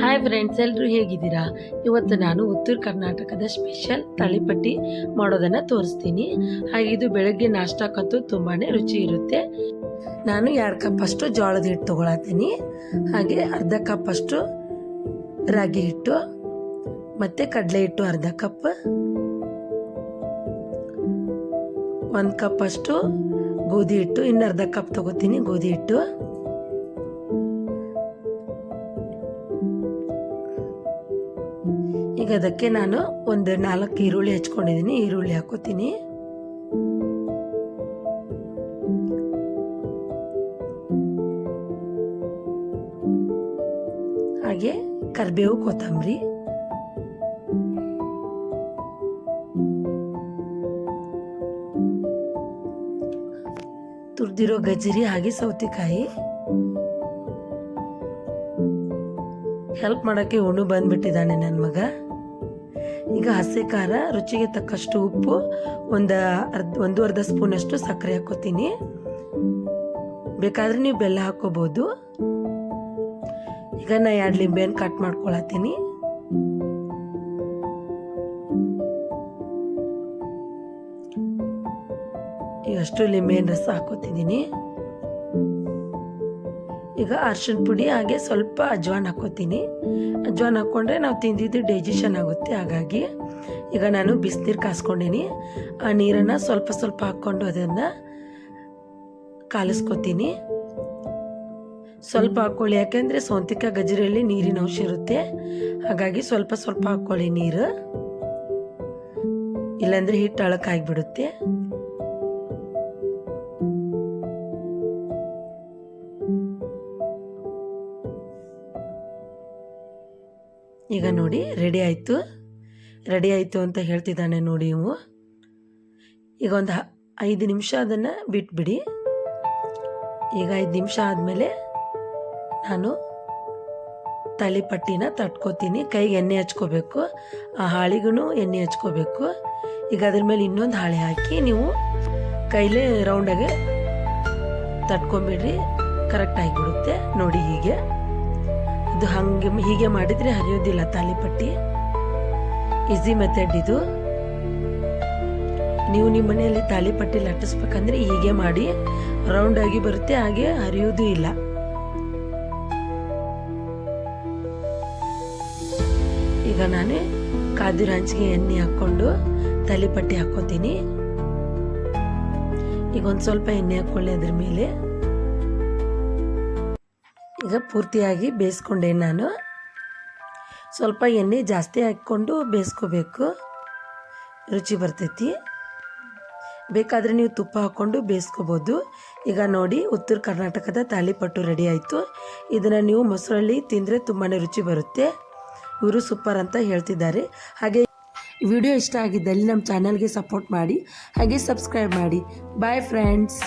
Hi friends ಎಲ್ಲರೂ ಹೇಗಿದ್ದೀರಾ? ಇವತ್ತು ನಾನು ಉತ್ತರ ಕರ್ನಾಟಕದ ಸ್ಪೆಷಲ್ ತಳಿಪಟ್ಟಿ ಮಾಡೋದನ್ನು ತೋರಿಸ್ತೀನಿ. ಹಾಗೆ ಇದು ಬೆಳಗ್ಗೆ ನಾಷ್ಟಕ್ಕಂತೂ ತುಂಬಾ ರುಚಿ ಇರುತ್ತೆ. ನಾನು ಎರಡು ಕಪ್ ಅಷ್ಟು ಜೋಳದ ಹಿಟ್ಟು ತೊಗೊಳತ್ತೀನಿ. ಹಾಗೆ ಅರ್ಧ ಕಪ್ ಅಷ್ಟು ರಾಗಿ ಹಿಟ್ಟು, ಮತ್ತು ಕಡಲೆ ಹಿಟ್ಟು ಅರ್ಧ ಕಪ್ ಒಂದು ಕಪ್ ಅಷ್ಟು ಗೋಧಿ ಹಿಟ್ಟು ಇನ್ನು ಅರ್ಧ ಕಪ್ ತಗೋತೀನಿ ಗೋಧಿ ಹಿಟ್ಟು. ಈಗ ಅದಕ್ಕೆ ನಾನು ಒಂದು ನಾಲ್ಕು ಈರುಳ್ಳಿ ಹೆಚ್ಕೊಂಡಿದ್ದೀನಿ. ಈರುಳ್ಳಿ ಹಾಕೋತೀನಿ. ಹಾಗೆ ಕರಿಬೇವು ಕೊತ್ತಂಬರಿ. ತುರ್ದಿರೋ ಗಜರಿ ಹಾಗೆ ಸೌತೆಕಾಯಿ. ಹೆಲ್ಪ್ ಮಾಡೋಕ್ಕೆ ಉಣ್ಣು ಬಂದ್ಬಿಟ್ಟಿದ್ದಾನೆ ನನ್ನ ಮಗ. ಈಗ ಹಸಿ ಖಾರ, ರುಚಿಗೆ ತಕ್ಕಷ್ಟು ಉಪ್ಪು, ಒಂದು ಅರ್ಧ ಒಂದು ಅರ್ಧ ಸ್ಪೂನಷ್ಟು ಸಕ್ಕರೆ ಹಾಕೋತೀನಿ. ಬೇಕಾದ್ರೆ ನೀವು ಬೆಲ್ಲ ಹಾಕೋಬೋದು. ಈಗ ನಾ ಎರಡು ಲಿಂಬೆಯನ್ನು ಕಟ್ ಮಾಡ್ಕೊಳತ್ತೀನಿ. ಅಷ್ಟು ಲಿಂಬೆಹಣ್ಣು ರಸ ಹಾಕೋತಿದ್ದೀನಿ. ಈಗ ಅರ್ಶಿಣ ಪುಡಿ, ಹಾಗೆ ಸ್ವಲ್ಪ ಅಜ್ವಾನ್ ಹಾಕೋತೀನಿ ಅಜ್ವಾನ್ ಹಾಕ್ಕೊಂಡ್ರೆ ನಾವು ತಿಂದಿದ್ದು ಡೈಜೆಷನ್ ಆಗುತ್ತೆ. ಹಾಗಾಗಿ ಈಗ ನಾನು ಬಿಸಿನೀರು ಕಾಸ್ಕೊಂಡೀನಿ. ಆ ನೀರನ್ನು ಸ್ವಲ್ಪ ಸ್ವಲ್ಪ ಹಾಕ್ಕೊಂಡು ಅದನ್ನು ಕಾಲಿಸ್ಕೊತೀನಿ. ಸ್ವಲ್ಪ ಹಾಕ್ಕೊಳ್ಳಿ. ಯಾಕೆಂದರೆ ಸೌಂತಿಕ ಗಜರಿಯಲ್ಲಿ ನೀರಿನ ಅಂಶ ಇರುತ್ತೆ. ಹಾಗಾಗಿ ಸ್ವಲ್ಪ ಸ್ವಲ್ಪ ಹಾಕ್ಕೊಳ್ಳಿ ನೀರು. ಇಲ್ಲಾಂದರೆ ಹಿಟ್ಟು ಅಳಕಾಗಿಬಿಡುತ್ತೆ ಈಗ ನೋಡಿ ರೆಡಿ ಆಯಿತು? ರೆಡಿ ಆಯಿತು ಅಂತ ಹೇಳ್ತಿದ್ದಾನೆ ನೋಡಿ ಇವು ಈಗ ಒಂದು ಐದು ನಿಮಿಷ ಅದನ್ನು ಬಿಟ್ಬಿಡಿ. ಈಗ ಐದು ನಿಮಿಷ ಆದಮೇಲೆ ನಾನು ತಾಲಿಪಟ್ಟಿನ ತಟ್ಕೋತೀನಿ. ಕೈಗೆ ಎಣ್ಣೆ ಹಚ್ಕೋಬೇಕು. ಆ ಹಾಳಿಗೂ ಎಣ್ಣೆ ಹಚ್ಕೋಬೇಕು. ಈಗ ಅದ್ರ ಮೇಲೆ ಇನ್ನೊಂದು ಹಾಳೆ ಹಾಕಿ ನೀವು ಕೈಲೇ ರೌಂಡಾಗೆ ತಟ್ಕೊಂಬಿಡ್ರಿ. ಕರೆಕ್ಟ್ ಆಗಿಬಿಡುತ್ತೆ. ನೋಡಿ ಹೀಗೆ. ಇದು ಹಂಗೆ ಹೀಗೆ ಮಾಡಿದರೆ ಹರಿಯೋದಿಲ್ಲ ತಾಲಿಪಟ್ಟಿ ಈಸಿ ಮೆಥಡ್ ಇದು. ನೀವು ನಿಮ್ಮ ಮನೆಯಲ್ಲಿ ತಾಲಿಪಟ್ಟಿ ಲಟ್ಟಿಸ್ಬೇಕಂದ್ರೆ ಹೀಗೆ ಮಾಡಿ ರೌಂಡ್ ಆಗಿ ಬರುತ್ತೆ, ಹಾಗೆ ಹರಿಯೋದು ಇಲ್ಲ. ಈಗ ನಾನು ಕಾದಿರ ಹಂಚಿಗೆ ಎಣ್ಣೆ ಹಾಕ್ಕೊಂಡು ತಾಲಿಪಟ್ಟಿ ಹಾಕೋತೀನಿ ಈಗ ಒಂದು ಸ್ವಲ್ಪ ಎಣ್ಣೆ ಹಾಕ್ಕೊಳ್ಳಿ ಅದ್ರ ಮೇಲೆ. ಈಗ ಪೂರ್ತಿಯಾಗಿ ಬೇಯಿಸ್ಕೊಂಡೆ ನಾನು. ಸ್ವಲ್ಪ ಎಣ್ಣೆ ಜಾಸ್ತಿ ಹಾಕ್ಕೊಂಡು ಬೇಯಿಸ್ಕೋಬೇಕು. ರುಚಿ ಬರ್ತೈತಿ. ಬೇಕಾದರೆ ನೀವು ತುಪ್ಪ ಹಾಕ್ಕೊಂಡು ಬೇಯಿಸ್ಕೋಬೋದು. ಈಗ ನೋಡಿ ಉತ್ತರ ಕರ್ನಾಟಕದ ತಾಲಿಪಟ್ಟು ರೆಡಿ ಆಯಿತು. ಇದನ್ನು ನೀವು ಮೊಸರಲ್ಲಿ ತಿಂದರೆ ತುಂಬಾ ರುಚಿ ಬರುತ್ತೆ. ಇವರು ಸೂಪರ್ ಅಂತ ಹೇಳ್ತಿದ್ದಾರೆ. ಹಾಗೆ ವಿಡಿಯೋ ಇಷ್ಟ ಆಗಿದ್ದಲ್ಲಿ ನಮ್ಮ ಚಾನಲ್ಗೆ ಸಪೋರ್ಟ್ ಮಾಡಿ. ಹಾಗೆ ಸಬ್ಸ್ಕ್ರೈಬ್ ಮಾಡಿ. Bye friends